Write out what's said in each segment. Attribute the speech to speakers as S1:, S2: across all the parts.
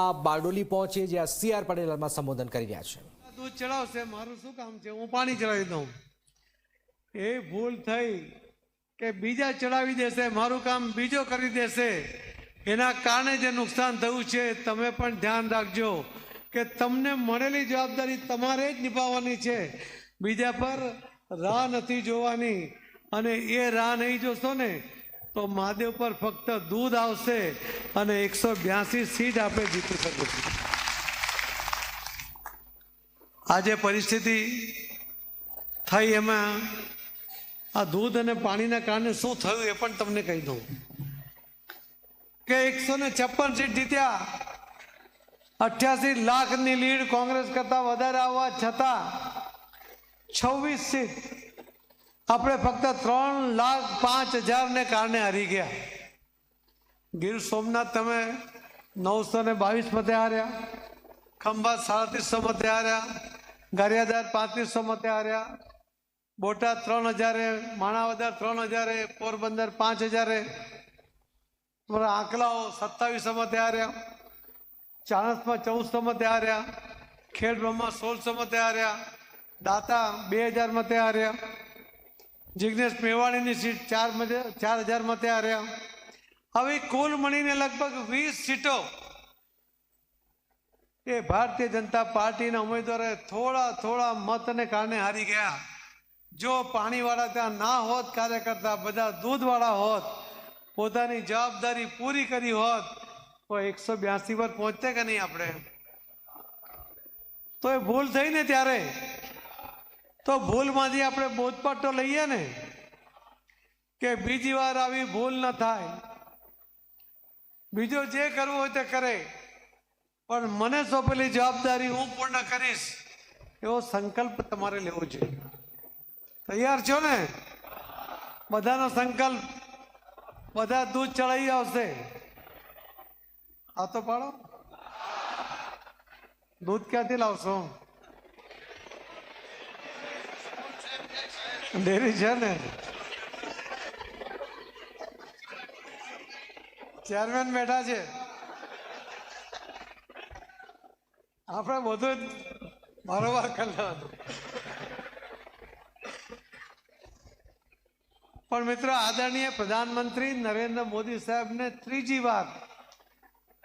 S1: બારડોલી પહોંચે જ્યાં C R પટેલમાં સંબોધન કરી રહ્યા છે.
S2: દૂધ ચડાવશે મારું શું કામ છે? હું પાણી ચડાવી દઉં. એ ભૂલ થઈ કે બીજા ચડાવી દેશે, મારું કામ બીજો કરી દેશે. એના કારણે જે નુકસાન થયું છે, તમે પણ ધ્યાન રાખજો કે તમને મળેલી જવાબદારી તમારે જ નિભાવવાની છે. બીજા પર રાહ નથી જોવાની. અને એ રાહ નહીં જોશો ને તો મહાદેવ પર ફક્ત દૂધ આવશે અને એકસો બ્યાસી સીટ આપણે જીતી શકીશું આજે પરિસ્થિતિ થઈ એમાં આ દૂધ અને પાણીના કારણે શું થયું એ પણ તમને કહી દઉં. કે એકસો ને છપ્પન સીટ જીત્યા. અઠ્યાસી લાખની લીડ કોંગ્રેસ કરતા વધારે આવવા છતાં છવ્વીસ સીટ આપણે ફક્ત ત્રણ લાખ પાંચ હજારને કારણે હારી ગયા. ગીર સોમનાથ તમે નવસો ને બાવીસ મતે હાર્યા. ખંભાત સાડત્રીસો મતે હાર્યા. ગારિયાદાર પાંત્રીસો મતે હાર્યા. બોટાદ ત્રણ હજારે, માણાવદર ત્રણ હજારે, પોરબંદર પાંચ હજારે. તમારા આંકલાઓ સત્તાવીસો મતે હાર્યા. ચાણસમાં ચૌદસો મતે હાર્યા. ખેડબ્રહ્મા સોળસો મતે હાર્યા. દાતા બે હજાર મતે હાર્યા. જિગ્નેશ મેવાણીની સીટ ચાર ચાર હજાર ત્યાં રહ્યા. હવે કુલ મળીને લગભગ વીસ સીટો એ ભારતીય જનતા પાર્ટીના ઉમેદવારે થોડા થોડા મતને કારણે હારી ગયા. જો પાણીવાળા ત્યાં ના હોત, કાર્યકર્તા બધા દૂધવાળા હોત, પોતાની જવાબદારી પૂરી કરી હોત, તો એકસો બ્યાસી પર પહોંચતે કે નહીં આપણે? તો એ ભૂલ થઈ ને ત્યારે તો ભૂલમાંથી આપણે બોધપાઠ લઈએ ને કે બીજી વાર આવી ભૂલ ન થાય. બીજો જે કરવું હોય તે કરે. પણ મને સોંપેલી જવાબદારી હું પૂર્ણ કરીશ એવો સંકલ્પ તમારે લેવો જોઈએ. તૈયાર છો ને? બધાનો સંકલ્પ. બધા દૂધ ચડાવી આવશે. આ તો પાડો. દૂધ ક્યાંથી લાવશો? ડેરી છે ને? ચેરમેન બેઠા છે. આપણે બધું જ બરોબર કરી લેવાનું. પણ મિત્રો, આદરણીય પ્રધાનમંત્રી નરેન્દ્ર મોદી સાહેબને ત્રીજી વાર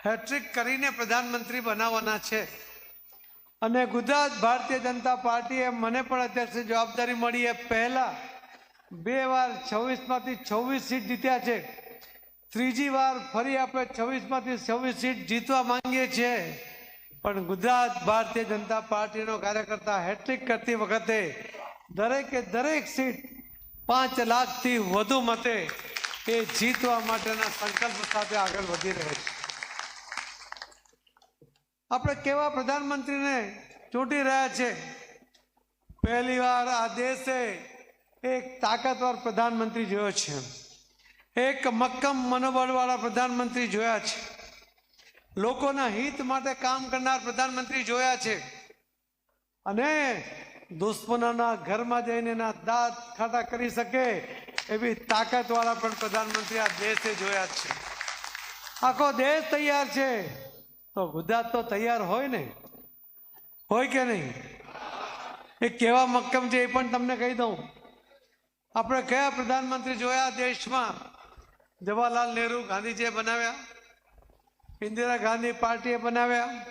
S2: હેટ્રિક કરીને પ્રધાનમંત્રી બનાવવાના છે. અને ગુજરાત ભારતીય જનતા પાર્ટીએ મને પણ અધ્યક્ષની જવાબદારી મળી એ પહેલાં બે વાર છવ્વીસમાંથી છવ્વીસ સીટ જીત્યા છે. ત્રીજી વાર ફરી આપણે છવ્વીસમાંથી છવ્વીસ સીટ જીતવા માંગીએ છીએ. પણ ગુજરાત ભારતીય જનતા પાર્ટીનો કાર્યકર્તા હેટ્રિક કરતી વખતે દરેકે દરેક સીટ પાંચ લાખથી વધુ મતે એ જીતવા માટેના સંકલ્પ સાથે આગળ વધી રહે છે. આપણે કેવા પ્રધાનમંત્રીને ચૂંટી રહ્યા છે? પહેલી વાર આ દેશે એક તાકાતવાર પ્રધાનમંત્રી જોયો છે. એક મક્કમ મનોબળવાળા પ્રધાનમંત્રી જોયા છે. લોકોના હિત માટે કામ કરનાર પ્રધાનમંત્રી જોયા છે. અને દુશ્મનોના ઘરમાં જઈને એના દાંત ખાટા કરી શકે એવી તાકાતવાળા પણ પ્રધાનમંત્રી આ દેશે જોયા છે. આખો દેશ તૈયાર છે. તો ગુજરાત તો તૈયાર હોય ને? હોય કે નહીં? એ કેવા મક્કમ છે એ પણ તમને કહી દઉં. આપણે કયા પ્રધાનમંત્રી જોયા દેશમાં? જવાહરલાલ નહેરુ ગાંધીજીએ બનાવ્યા. ઇન્દિરા ગાંધી પાર્ટીએ બનાવ્યા.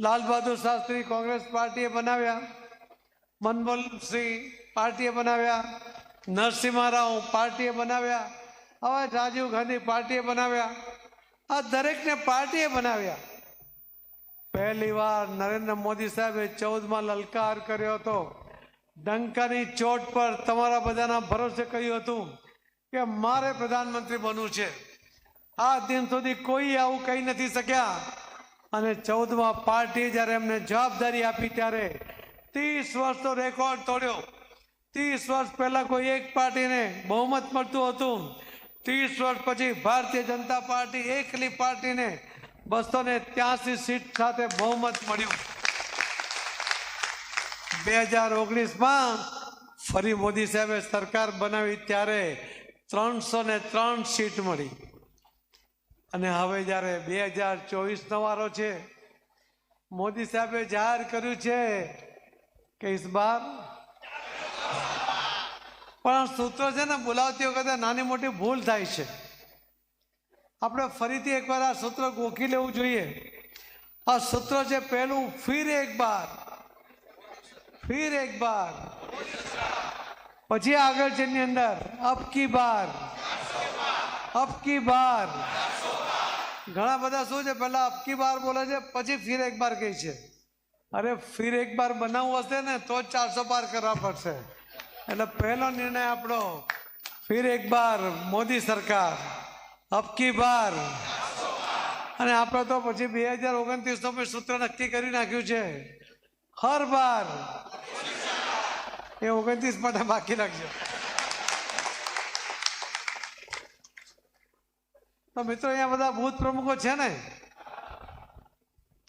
S2: લાલ બહાદુર શાસ્ત્રી કોંગ્રેસ પાર્ટીએ બનાવ્યા. મનમોહનસિંહ પાર્ટીએ બનાવ્યા. નરસિંહ રાવ પાર્ટીએ બનાવ્યા. હવે રાજીવ ગાંધી પાર્ટીએ બનાવ્યા. આ દરેકને પાર્ટીએ બનાવ્યા. પહેલી વાર નરેન્દ્ર મોદી સાહેબે ચૌદમાં લલકાર કર્યો હતો. ડંકાની ચોટ પર તમારા બધાના ભરોસે કહ્યું હતું કે મારે પ્રધાનમંત્રી બનવું છે. આ દિન સુધી કોઈ આવું કહી નથી શક્યા. અને ચૌદમાં પાર્ટી જ્યારે એમને જવાબદારી આપી ત્યારે ત્રીસ વર્ષનો રેકોર્ડ તોડ્યો. ત્રીસ વર્ષ પહેલાં કોઈ એક પાર્ટીને બહુમત મળતું હતું. ત્રીસ વર્ષ પછી ભારતીય જનતા પાર્ટી એકલી પાર્ટીને બસો ને ત્યાસી સીટ સાથે બહુમત મળ્યું. બે હજાર ઓગણીસમાં ફરી મોદી સાહેબે સરકાર બનાવી ત્યારે ત્રણસો ને ત્રણ સીટ મળી. અને હવે જ્યારે બે હજાર ચોવીસનો વારો છે, મોદી સાહેબે જાહેર કર્યું છે કે ઇસ બાર પણ સૂત્રો છે ને બોલાવતી વખતે નાની મોટી ભૂલ થાય છે. આપણે ફરીથી એકવાર આ સૂત્ર ગોખી લેવું જોઈએ. આ સૂત્ર છે પહેલું, ફિર એક બાર. ફિર એક બાર. પછી આગળ છે એની અંદર, અબ કી બાર. અબ કી બાર. ઘણા બધા શું છે? પહેલા અબ કી બાર બોલે છે, પછી ફિર એક બાર કહે છે. અરે ફિર એક બાર બનાવવું હશે ને, તો ચારસો પાર કરવા પડશે. એટલે પહેલો નિર્ણય આપણો, ફિર એક બાર, મોદી સરકાર અબકી બાર? અને આપણે તો પછી બે હજાર ઓગણત્રીસ નો સૂત્ર નક્કી કરી નાખ્યું છે. હર બાર. એ ઓગણત્રીસ માટે બાકી રાખજો. તો મિત્રો, અહીંયા બધા ભૂત પ્રમુખો છે ને?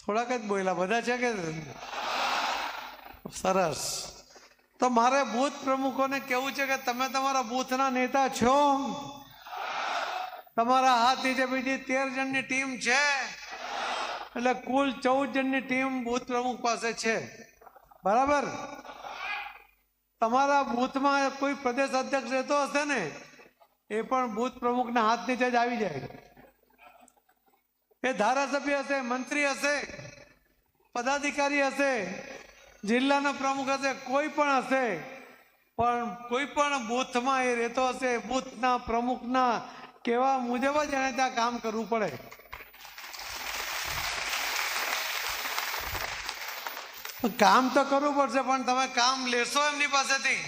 S2: થોડાક જ બોલ્યા, બધા છે કે? સરસ. તો મારે બૂથ પ્રમુખોને કેવું છે કે તમે તમારા બૂથના નેતા છો? તમારા હાથ નીચે બીજી તેર જણની ટીમ છે. એટલે કુલ ચૌદ જણની ટીમ બૂથ પ્રમુખ પાસે છે. બરાબર? તમારા બૂથમાં કોઈ પ્રદેશ અધ્યક્ષ રહેતો હશે ને, એ પણ બૂથ પ્રમુખના હાથ નીચે જ આવી જાય. એ ધારાસભ્ય હશે, મંત્રી હશે, પદાધિકારી હશે જિલ્લાનો પ્રમુખ હશે, કોઈ પણ હશે, પણ કોઈ પણ બૂથમાં એ રહેતો હશે, બૂથના પ્રમુખના કેવા મુજબ જ એને ત્યાં કામ કરવું પડે. કામ તો કરવું પડશે, પણ તમે કામ લેશો એમની પાસેથી?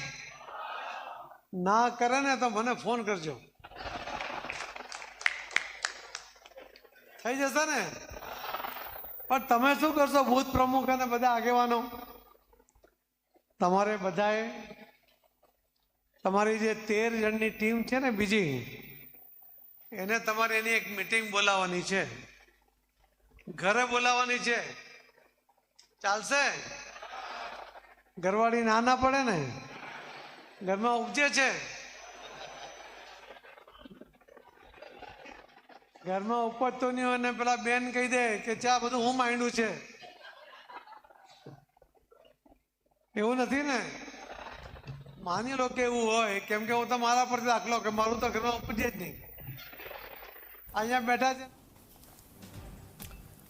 S2: ના કરે ને તો મને ફોન કરજો. થઈ જશે ને? પણ તમે શું કરશો ભૂત પ્રમુખ અને બધા આગેવાનો? તમારે બધાએ તમારી જે તેર જણની ટીમ છે ને બીજી, એને તમારે એની એક મીટિંગ બોલાવવાની છે. ઘરે બોલાવવાની છે. ચાલશે? ઘરવાળી ના ના પડે ને, ઘરમાં ઉપજે છે. ઘરમાં ઉપજતો નહીં હોય ને પેલા બેન કહી દે કે ચા બધું હું માંડ્યું છે. એવું નથી ને? માની લો કે એવું હોય, કેમ કે હું તો મારા પરથી દાખલો કે મારું તો ઘરમાં ઉપજે જ નહીં. અહીંયા બેઠા છે.